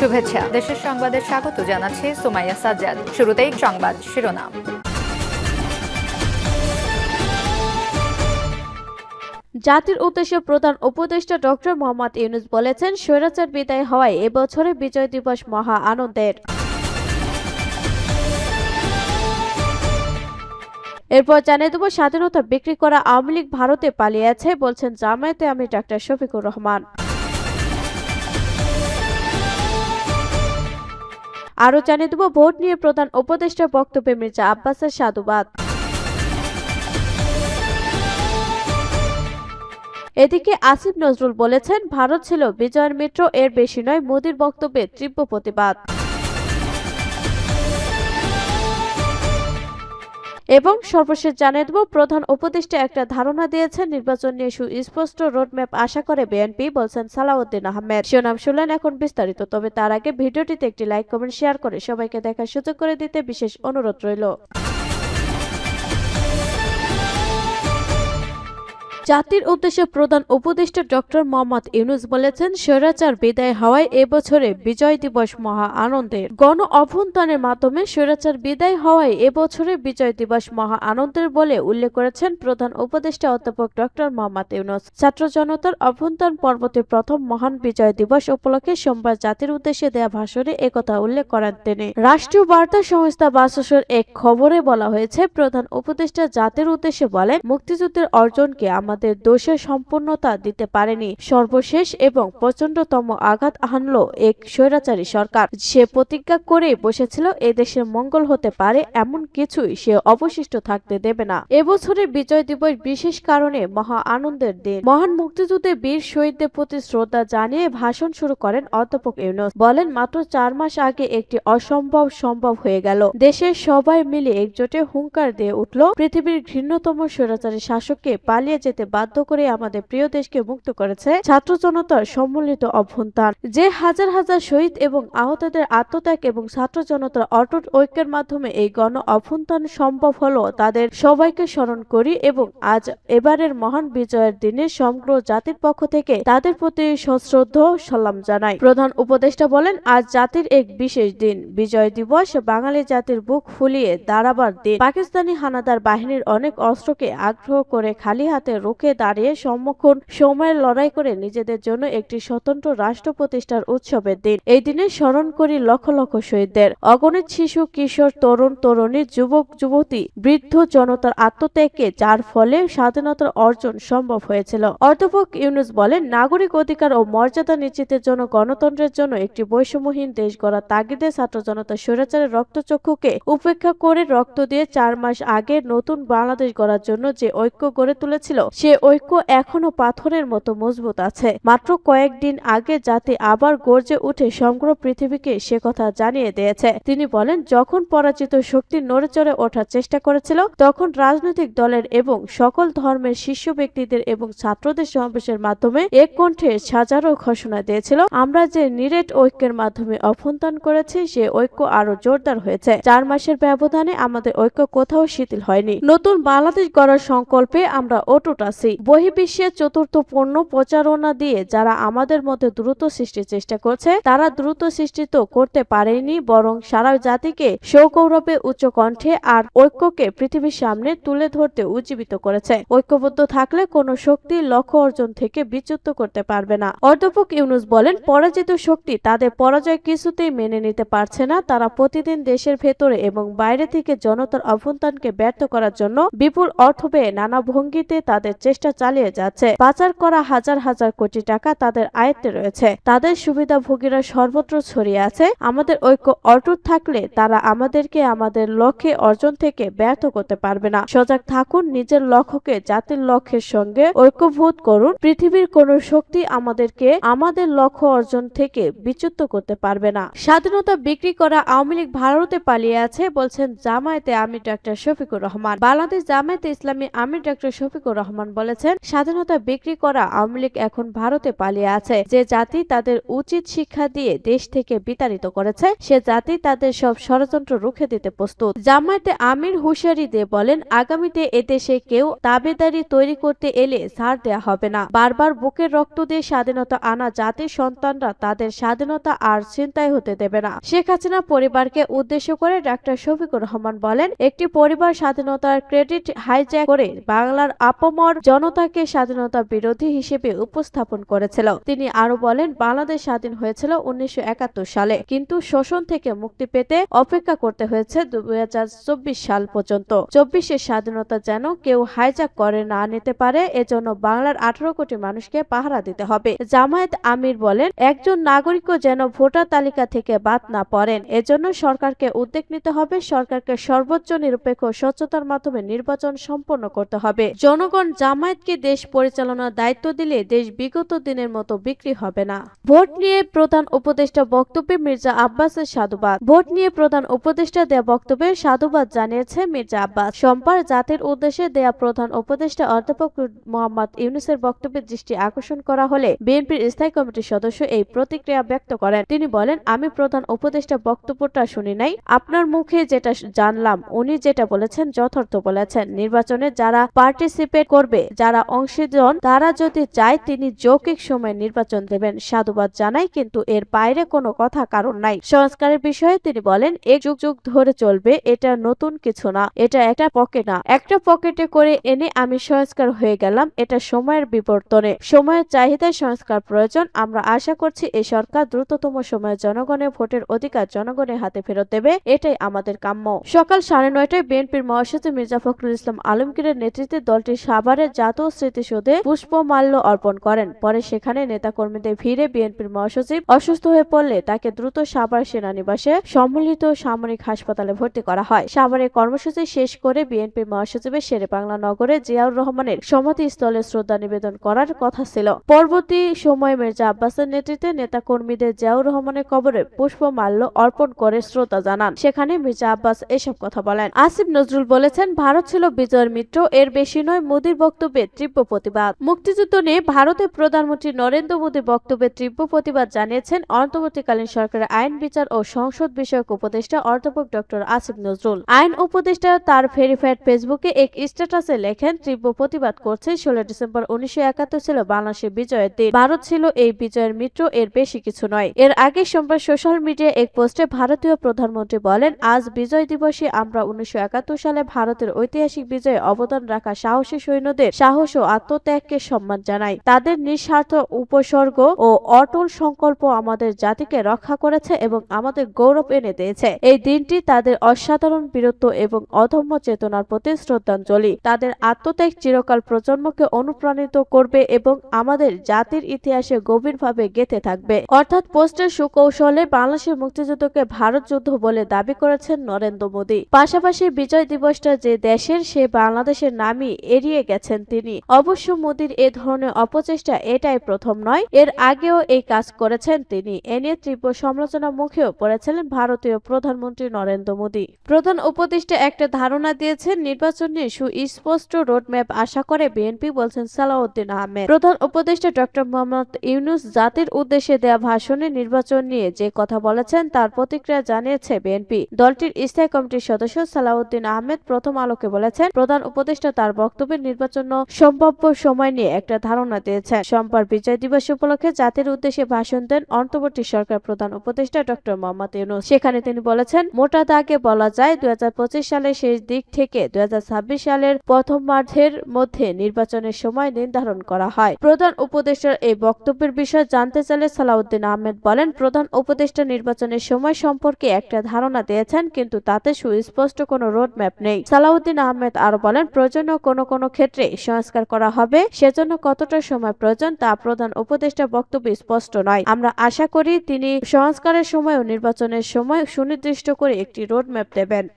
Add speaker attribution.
Speaker 1: শুভেচ্ছা। দেশের সংবাদে স্বাগত জানাচ্ছি সুমাইয়া সাজ্জাদ। শুরুতেই সংবাদ শিরোনাম।
Speaker 2: জাতির উদ্দেশ্যে প্রধান উপদেষ্টা ডক্টর মোহাম্মদ ইউনুস বলেছেন, স্বৈরাচার বিদায় হওয়ায় এবছরে বিজয় দিবস মহা আনন্দের। এরপর জানিয়ে দেব, স্বাধীনতা বিক্রি করা আওয়ামী লীগ ভারতে পালিয়ে আছে, বলছেন জামায়াতে আমি ডাক্তার শফিকুর রহমান। আরও জানিয়ে দেব, ভোট নিয়ে প্রধান উপদেষ্টা বক্তব্যে মির্জা আব্বাসের সাধুবাদ। এদিকে আসিফ নজরুল বলেছেন, ভারত ছিল বিজয়ের মিত্র, এর বেশি নয় মোদীর বক্তব্যে তীব্র প্রতিবাদ। এবং সর্বশেষ জানিয়ে দেব, প্রধান উপদেষ্টা একটা ধারণা দিয়েছেন, নির্বাচন নিয়ে সুস্পষ্ট রোডম্যাপ আশা করে বিএনপি, বলছেন সালাউদ্দিন আহমেদ। শিরোনাম শুনলেন এখন বিস্তারিত, তবে তার আগে ভিডিওটিতে একটি লাইক, কমেন্ট, শেয়ার করে সবাইকে দেখার সুযোগ করে দিতে বিশেষ অনুরোধ রইল। জাতির উদ্দেশ্যে প্রধান উপদেষ্টা ডক্টর মোহাম্মদ ইউনুস বলেছেন, স্বৈরাচার বিদায় হওয়ায় এবছরে বিজয় দিবস মহা আনন্দের। গণ অভ্যন্তরের মাধ্যমে স্বৈরাচার বিদায় হওয়ায় এবছরে বিজয় দিবস মহা আনন্দের বলে উল্লেখ করেছেন প্রধান উপদেষ্টা অধ্যাপক ডক্টর মোহাম্মদ ইউনুস। ছাত্র জনতার অভ্যন্তরণ পর্বতে প্রথম মহান বিজয় দিবস উপলক্ষে সোমবার জাতির উদ্দেশ্যে দেয়া ভাষণে একথা উল্লেখ করেন তিনি। রাষ্ট্রীয় বার্তা সংস্থা বাসসের এক খবরে বলা হয়েছে, প্রধান উপদেষ্টা জাতির উদ্দেশ্যে বলেন, মুক্তিযুদ্ধের অর্জনকে আমাদের দোষের সম্পূর্ণতা দিতে পারেনি। সর্বশেষ এবং প্রচন্ডতম আঘাত হানল এক স্বৈরাচারী সরকার। সে প্রতিজ্ঞা করেই বসেছিল এদেশের মঙ্গল হতে পারে, এমন কিছুই সে অবশিষ্ট থাকতে দেবে না। এবছরের বিজয় দিবস বিশেষ কারণে মহা আনন্দের দিন। মহান মুক্তিযুদ্ধে বীর শহীদদের প্রতি শ্রদ্ধা জানিয়ে ভাষণ শুরু করেন অধ্যাপক ইউনুস। বলেন, মাত্র চার মাস আগে একটি অসম্ভব সম্ভব হয়ে গেল। দেশের সবাই মিলে একজোটে হুঙ্কার দিয়ে উঠল। পৃথিবীর ঘৃণ্যতম স্বৈরাচারী শাসককে পালিয়ে যেতে বাধ্য করে আমাদের প্রিয় দেশকে মুক্ত করেছে ছাত্র জনতার সম্মিলিত অভ্যন্তর যে হাজার হাজার শহীদ এবং আহতদের আত্মত্যাগ এবং ছাত্র জনতার অটুট ঐক্যের মাধ্যমে এই গণ অভ্যন্তর সম্ভব হলো, তাদের সবাইকে স্মরণ করি এবং আজ এবারের মহান বিজয়ের দিনে সমগ্র জাতির পক্ষ থেকে তাদের প্রতি সশ্রদ্ধ সালাম জানাই। প্রধান উপদেষ্টা বলেন, আজ জাতির এক বিশেষ দিন। বিজয় দিবস বাঙালি জাতির বুক ফুলিয়ে দাঁড়াবার দিন। পাকিস্তানি হানাদার বাহিনীর অনেক অস্ত্রকে আগ্রহ করে খালি হাতে রুখে দাঁড়িয়ে সম্মুখীন সময়ের লড়াই করে নিজেদের জন্য একটি স্বতন্ত্র রাষ্ট্র প্রতিষ্ঠার উৎসবের দিন। এই দিনে স্মরণ করি লক্ষ লক্ষ শহীদদের। অগণিত শিশু, কিশোর, তরুণ, তরুণী, যুবক, যুবতী, বৃদ্ধ জনতার আত্মত্যাগকে যার ফলে স্বাধীনতার অর্জন সম্ভব হয়েছিল। অধ্যাপক ইউনুস বলেন, নাগরিক অধিকার ও মর্যাদা নিশ্চিতের জন্য গণতন্ত্রের জন্য একটি বৈষম্যহীন দেশ গড়া তাগিদে ছাত্র জনতা স্বৈরাচারের রক্তচক্ষুকে উপেক্ষা করে রক্ত দিয়ে চার মাস আগে নতুন বাংলাদেশ গড়ার জন্য যে ঐক্য গড়ে তুলেছিল সে ঐক্য এখনও পাথরের মতো মজবুত আছে। মাত্র কয়েকদিন আগে জাতি আবার গর্জে উঠে সমগ্র পৃথিবীকে সে কথা জানিয়ে দিয়েছে। তিনি বলেন, যখন পরাজিত শক্তি নড়েচড়ে ওঠার চেষ্টা করেছিল, তখন রাজনৈতিক দলের এবং সকল ধর্মের শীর্ষ ব্যক্তিদের এবং ছাত্রদের সমাবেশের মাধ্যমে এক কণ্ঠে সাজারও ঘোষণা দিয়েছিল। আমরা যে নিরেট ঐক্যের মাধ্যমে অভ্যন্তরণ করেছি, সে ঐক্য আরও জোরদার হয়েছে। চার মাসের ব্যবধানে আমাদের ঐক্য কোথাও শিথিল হয়নি। নতুন বাংলাদেশ গড়ার সংকল্পে আমরা অটুট আছি। বহির্বিশ্বের চতুর্থ পণ্য প্রচারণা দিয়ে যারা আমাদের মধ্যে দ্রুত সৃষ্টির চেষ্টা করছে, তারা দ্রুত সৃষ্টি তো করতে পারেনি, বরং সারা জাতিকে সৌগৌরবে উচ্চ কণ্ঠে আর ঐক্যকে পৃথিবীর সামনে তুলে ধরতে উজ্জীবিত করেছে। ঐক্যবদ্ধ থাকলে কোনো শক্তি লক্ষ্য অর্জন থেকে বিচ্যুত করতে পারবে না। অধ্যাপক ইউনুস বলেন, পরাজিত শক্তি তাদের পরাজয় কিছুতেই মেনে নিতে পারছে না। তারা প্রতিদিন দেশের ভেতরে এবং বাইরে থেকে জনতার অভ্যন্তরণকে ব্যর্থ করার জন্য বিপুল অর্থ ব্যয়ে নানা ভঙ্গিতে তাদের চেষ্টা চালিয়ে যাচ্ছে। পাচার করা হাজার হাজার কোটি টাকা তাদের আয়ত্তে রয়েছে। তাদের সুবিধাভোগীরা সর্বত্র ছড়িয়ে আছে। আমাদের ঐক্য অটুট থাকলে তারা আমাদেরকে আমাদের লক্ষ্যে অর্জন থেকে ব্যর্থ করতে পারবে না। সজাগ থাকুন, নিজের লক্ষ্যকে জাতির লক্ষ্যের সঙ্গে ঐক্যভূত করুন। পৃথিবীর কোন শক্তি আমাদেরকে আমাদের লক্ষ্য অর্জন থেকে বিচ্যুত করতে পারবে না। স্বাধীনতা বিক্রি করা আওয়ামী লীগ ভারতে পালিয়ে আছে বলছেন জামায়াতে আমির ডাক্তার শফিকুর রহমান। বাংলাদেশ জামায়াতে ইসলামী আমির ডাক্তার শফিকুর রহমান বলেছেন, স্বাধীনতা বিক্রি করা আওয়ামী লীগ এখন ভারতে পালিয়ে আছে। যে জাতি তাদের উচিত শিক্ষা দিয়ে দেশ থেকে বিতাড়িত করেছে, সে জাতি তাদের সব ষড়যন্ত্র রুখে দিতে প্রস্তুত। জামায়াতে আমির হুঁশিয়ারি দিয়ে বলেন, আগামীতে এদেশে কেউ দাবেদারি তৈরি করতে এলে ছাড় দেয়া হবে না। বারবার বুকের রক্ত দিয়ে স্বাধীনতা আনা জাতির সন্তানরা তাদের স্বাধীনতা আর চিন্তায় হতে দেবে না। শেখ হাসিনা পরিবারকে উদ্দেশ্য করে ডাক্তার শফিকুর রহমান বলেন, একটি পরিবার স্বাধীনতার ক্রেডিট হাইজ্যাক করে বাংলার আপমর জনতাকে স্বাধীনতা বিরোধী হিসেবে উপস্থাপন করেছিল। তিনি আরও বলেন, বাংলাদেশ স্বাধীন হয়েছিল উনিশশো একাত্তর সালে, কিন্তু শোষণ থেকে মুক্তি পেতে অপেক্ষা করতে হয়েছে দুই সাল পর্যন্ত। চব্বিশের স্বাধীনতা যেন কেউ হাইজাক করে না নিতে পারে, এজন্য বাংলার আঠারো কোটি মানুষকে পাহারা দিতে হবে। জামায়াত আমির বলেন, একজন নাগরিকও যেন ভোটার তালিকা থেকে বাদ না পড়েন, এজন্য সরকারকে উদ্যোগ নিতে হবে, সরকারকে সর্বোচ্চ নিরপেক্ষ স্বচ্ছতার মাধ্যমে নির্বাচন সম্পন্ন করতে হবে। জনগণ জামায়াতকে দেশ পরিচালনার দায়িত্ব দিলে দেশ বিগত দিনের মতো বিক্রি হবে না। ভোট নিয়ে প্রধান উপদেষ্টা বক্তব্যে মির্জা আব্বাসের সাধুবাদ। ভোট নিয়ে প্রধান উপদেষ্টা দেয়া বক্তব্যে সাধুবাদ জানিয়েছে মির্জা আব্বাস। সোমবার জাতির উদ্দেশ্যে দেয়া প্রধান উপদেষ্টা অধ্যাপক মোহাম্মদ ইউনুসের বক্তব্যের দৃষ্টি আকর্ষণ করা হলে বিএনপির স্থায়ী কমিটির সদস্য এই প্রতিক্রিয়া ব্যক্ত করেন। তিনি বলেন, আমি প্রধান উপদেষ্টা বক্তব্যটা শুনি নাই। আপনার মুখে যেটা জানলাম, উনি যেটা বলেছেন যথার্থ বলেছেন। নির্বাচনে যারা পার্টিসিপেট করবে যারা অংশীজন, তারা যদি চায় তিনি যৌক্তিক সময় নির্বাচন দেবেন, সাধুবাদ জানাই, কিন্তু এর বাইরে কোনো কথা কারণ নাই। সংস্কারের বিষয়ে তিনি বলেন এক যুগ যুগ ধরে চলবে, এটা নতুন কিছু না, এটা একটা পকেট না। একটা পকেটে করে এনে আমি সংস্কার হয়ে গেলাম, এটা সময়ের বিবর্তনে। সময়ের চাহিদায় সংস্কার প্রয়োজন। আমরা আশা করছি এই সরকার দ্রুততম সময়ে জনগণের ভোটের অধিকার জনগণের হাতে ফেরত দেবে, এটাই আমাদের কাম্য। সকাল সাড়ে নয়টায় বিএনপির মহাসচিব মির্জা ফখরুল ইসলাম আলমগীরের নেতৃত্বে দলটি সাভারের জাতীয় স্মৃতিসৌধে পুষ্পমাল্য অর্পণ করেন। পরে সেখানে নেতাকর্মীদের ভিড়ে বিএনপির মহাসচিব অসুস্থ হয়ে পড়লে তাকে দ্রুত সাভার সেনানিবাসে সম্মিলিত সামরিক হাসপাতালে ভর্তি করা হয়। সাভারে কর্মসূচি শেষ করে বিএনপির মহাসচিবের শেরে বাংলা নগরে জিয়াউর রহমানের সমাধিস্থলে শ্রদ্ধা নিবেদন করার কথা ছিল। পরবর্তী সময়ে মির্জা আব্বাসের নেতৃত্বে নেতাকর্মীদের জিয়াউর রহমানের কবরে পুষ্পমাল্য অর্পণ করে শ্রোতা জানান। সেখানে মির্জা আব্বাস এসব কথা বলেন। আসিফ নজরুল বলেছেন, ভারত ছিল বিজয়ের মিত্র, এর বেশি নয় মোদীর বক্তব্যে তীব্র প্রতিবাদ। মুক্তিযুদ্ধ নিয়ে ভারতের প্রধানমন্ত্রী নরেন্দ্র মোদী বক্তব্যে তীব্র প্রতিবাদ জানিয়েছেন অন্তর্বর্তীকালীন সরকারের আইন বিচার ও সংসদ বিষয়ক উপদেষ্টা অধ্যাপক ডক্টর আসিফ নজরুল। আইন উপদেষ্টা তার ভেরিফাইড ফেসবুকে এক স্ট্যাটাসে লেখেন, তীব্র প্রতিবাদ করছে ষোলো ডিসেম্বর উনিশশো একাত্তর ছিল বাংলাদেশের বিজয়ের দিন। ভারত ছিল এই বিজয়ের মিত্র, এর বেশি কিছু নয়। এর আগে সোমবার সোশ্যাল মিডিয়ায় এক পোস্টে ভারতীয় প্রধানমন্ত্রী বলেন, আজ বিজয় দিবসে আমরা উনিশশো একাত্তর সালে ভারতের ঐতিহাসিক বিজয়ে অবদান রাখা সাহসী সৈন্যদের সাহস ও আত্মত্যাগকে সম্মান জানাই তাদের নিঃস্বার্থ উপসর্গ ও অটল সংকল্প আমাদের জাতিকে রক্ষা করেছে এবং আমাদের গৌরব এনে দিয়েছে। এই দিনটি তাদের অসাধারণ বীরত্ব এবং অধম্য চেতনার প্রতি শ্রদ্ধাঞ্জলি। তাদের আত্মত্যাগ চিরকাল প্রজন্মকে অনুপ্রাণিত করবে এবং আমাদের জাতির ইতিহাসে গভীরভাবে গেঁথে থাকবে। অর্থাৎ পোস্টের সুকৌশলে বাংলাদেশের মুক্তিযুদ্ধকে ভারত যুদ্ধ বলে দাবি করেছেন নরেন্দ্র মোদী। পাশাপাশি বিজয় দিবসটা যে দেশের, সে বাংলাদেশের নামই এড়িয়ে গেছেন তিনি। অবশ্য মোদীর এ ধরনের অপচেষ্টা এটাই প্রথম নয়, এর আগেও এই কাজ করেছেন তিনি। এ নিয়ে তীব্র সমালোচনা মুখেও পড়েছিলেন ভারতীয় প্রধানমন্ত্রী নরেন্দ্র মোদী। প্রধান উপদেষ্টা একটা ধারণা দিয়েছেন, নির্বাচন নিয়ে সুস্পষ্ট রোডম্যাপ আশা করে বিএনপি বলছেন সালাউদ্দিন আহমেদ। প্রধান উপদেষ্টা ডক্টর মোহাম্মদ ইউনুস জাতির উদ্দেশ্যে দেয়া ভাষণে নির্বাচন নিয়ে যে কথা বলেছেন তার প্রতিক্রিয়া জানিয়েছে বিএনপি। দলটির স্থায়ী কমিটির সদস্য সালাউদ্দিন আহমেদ প্রথম আলোকে বলেছেন, প্রধান উপদেষ্টা তার বক্তব্যে নির্বাচন সম্ভাব্য সময় নিয়ে একটা ধারণা দিয়েছেন। সোমবার বিজয় দিবস উপলক্ষে জাতির উদ্দেশ্যে ভাষণ দেন অন্তর্বর্তী সরকার প্রধান উপদেষ্টা ডক্টর মোহাম্মদ ইউনুস। সেখানে তিনি বলেছেন, মোটা দাগে বলা যায় দুই সালের শেষ দিক থেকে দুই সালের প্রথমার্ধের মধ্যে নির্বাচনের সময় নির্ধারণ করা হয়। প্রধান উপদেষ্টার এই বক্তব্যের বিষয়ে জানতে চাইলে সালাউদ্দিন আহমেদ বলেন, প্রধান উপদেষ্টা নির্বাচনের সময় সম্পর্কে একটা ধারণা দিয়েছেন, কিন্তু তাতে সুস্পষ্ট কোনো রোড ম্যাপ নেই। সালাউদ্দিন আহমেদ আরও বলেন, প্রয়োজনীয় কোনো কোনো ক্ষেত্রে সংস্কার করা হবে। সেজন্য কতটা সময় প্রয়োজন তা প্রধান উপদেষ্টা বক্তব্য স্পষ্ট নয়। আমরা আশা করি তিনি সংস্কারের সময় ও নির্বাচনের সময় সুনির্দিষ্ট করে একটি রোড ম্যাপ দেবেন।